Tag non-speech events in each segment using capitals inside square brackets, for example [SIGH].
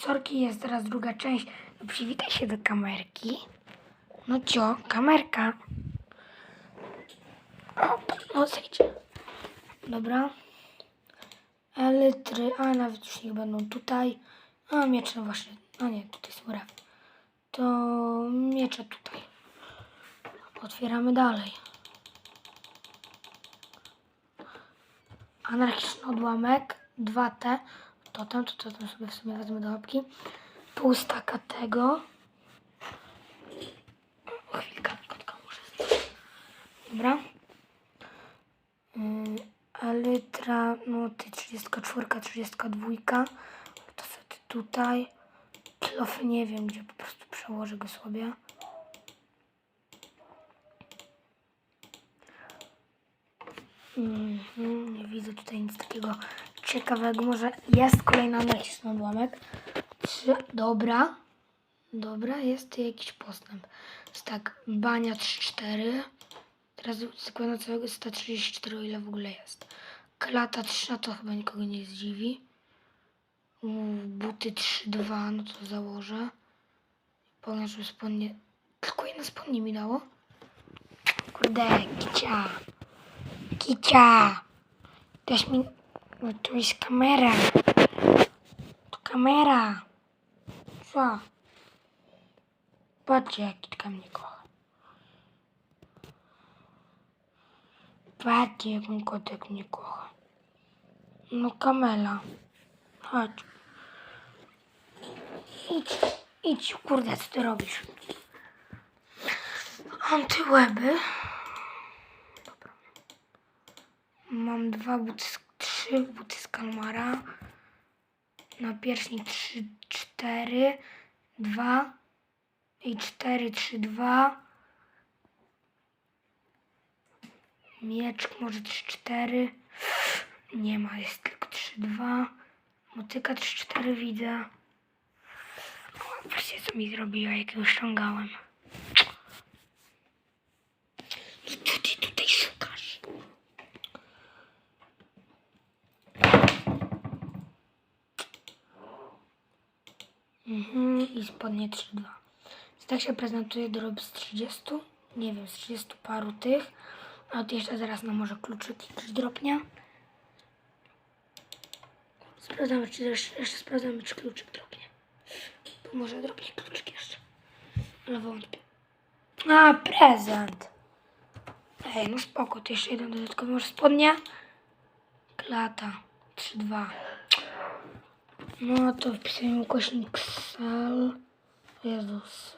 Sorki, jest teraz druga część. No przywitaj się do kamerki. No cio, kamerka. O, no zejdź. Dobra. Elitry, a nawet już niech będą tutaj. A miecze właśnie, a nie, tutaj są rewy. To miecze tutaj. Otwieramy dalej. Anarchiczny odłamek, 2T, totem, to totem sobie w sumie wezmę do łapki. Pół staka tego. O, Chwilkę, kotka muszę zdjąć. Dobra. Yy, Elytra, no ty 34, 32. To sobie tutaj. Kilofy nie wiem, gdzie po prostu przełożę go sobie. Mhm, nie widzę tutaj nic takiego ciekawego. Może jest kolejny anarchistyczny odłamek. Trzy, dobra. Dobra, jest jakiś postęp. Jest tak, bania 3-4. Teraz zakładam całego 134, o ile w ogóle jest. Klata 3, no to chyba nikogo nie zdziwi. Buty 3-2, no to założę. Powiem, żeby spodnie... Tylko jedno spodnie mi dało. Kurde, kicia. Kicia. Daś mi... No tu jest kamera. Tu kamera. Co? Patrzcie, jak kitka mnie kocha. Patrzcie, jak mój kotek mnie kocha. No kamela. Chodź. Idź, idź, kurde, co ty robisz? Antyłeby. Dobra. Mam dwa buty, z- trzy buty z kalmara. Na pierśnik trzy, cztery, dwa i cztery, trzy, dwa. Mieczk może trzy, cztery. Nie ma, jest tylko trzy, dwa. Motyka trzy, cztery widzę. O, Właśnie co mi zrobiła, jak ją ściągałem. I co ty tutaj szukasz? Mhm, i spodnie 3-2. Więc tak się prezentuje drop z 30, nie wiem, z 30 paru tych. A od jeszcze zaraz nam może kluczyki też dropnie. Sprawdzamy, czy jeszcze, jeszcze sprawdzamy, czy kluczyk dropnie. Bo może dropnie kluczyk jeszcze. Ale wątpię. A, prezent. Ej, no spoko, to jeszcze jeden dodatkowy może spodnie. Klata 3-2. No to wpisujemy ukośnik sal. Jezus.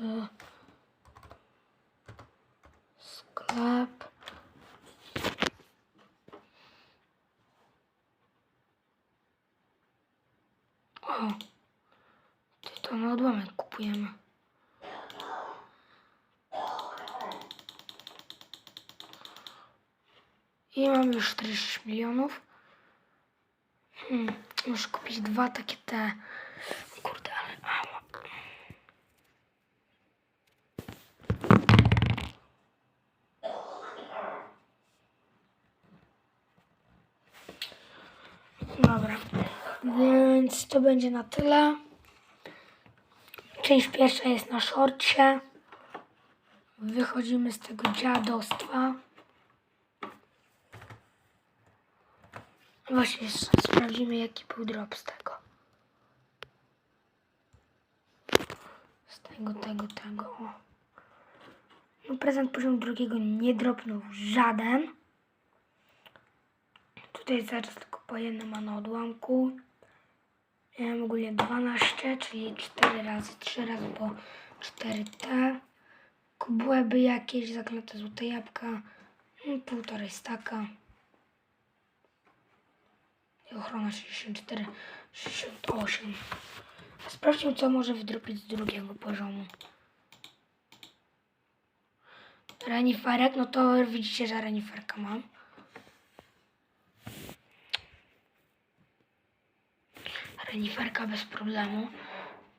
Sklep. O. Ty to na odłamek kupujemy. I mam już 40 milionów. Hmm, muszę kupić dwa takie te. Kurde, ale ała. Dobra, więc to będzie na tyle. Część pierwsza jest na szorcie. Wychodzimy z tego dziadostwa. Właśnie sprawdzimy jaki był drop z tego. Z tego, tego, tego. O. No prezent poziom drugiego nie dropnął żaden. Tutaj zaraz tylko po jednym ma na odłamku. Miałem ogólnie 12, czyli 4 razy 3 razy po 4T. Kubłeby jakieś, zaklęte złote jabłka. No, Półtorej staka. I ochrona 64, 68. Sprawdźmy, co może wydropić z drugiego poziomu. Reniferek, no to widzicie, że reniferka mam. Reniferka bez problemu.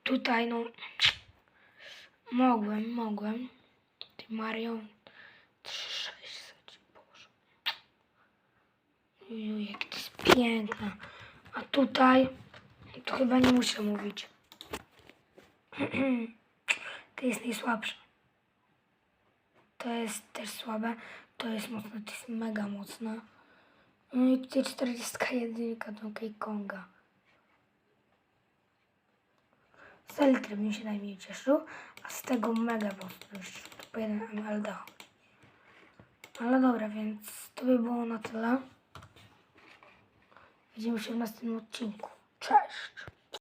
Tutaj, no, mogłem, mogłem. Ty Mario Uju, jak to jest piękne. A tutaj, to chyba nie muszę mówić. [CLEARS THROAT] To jest najsłabsze. To jest też słabe. To jest mocne, to jest mega mocne. No i tutaj 41 Donkey Konga. Z Elitry bym się najmniej cieszył, a z tego mega mocno już po 1 ml dało. Ale dobra, więc to by było na tyle. Widzimy się w następnym odcinku. Cześć!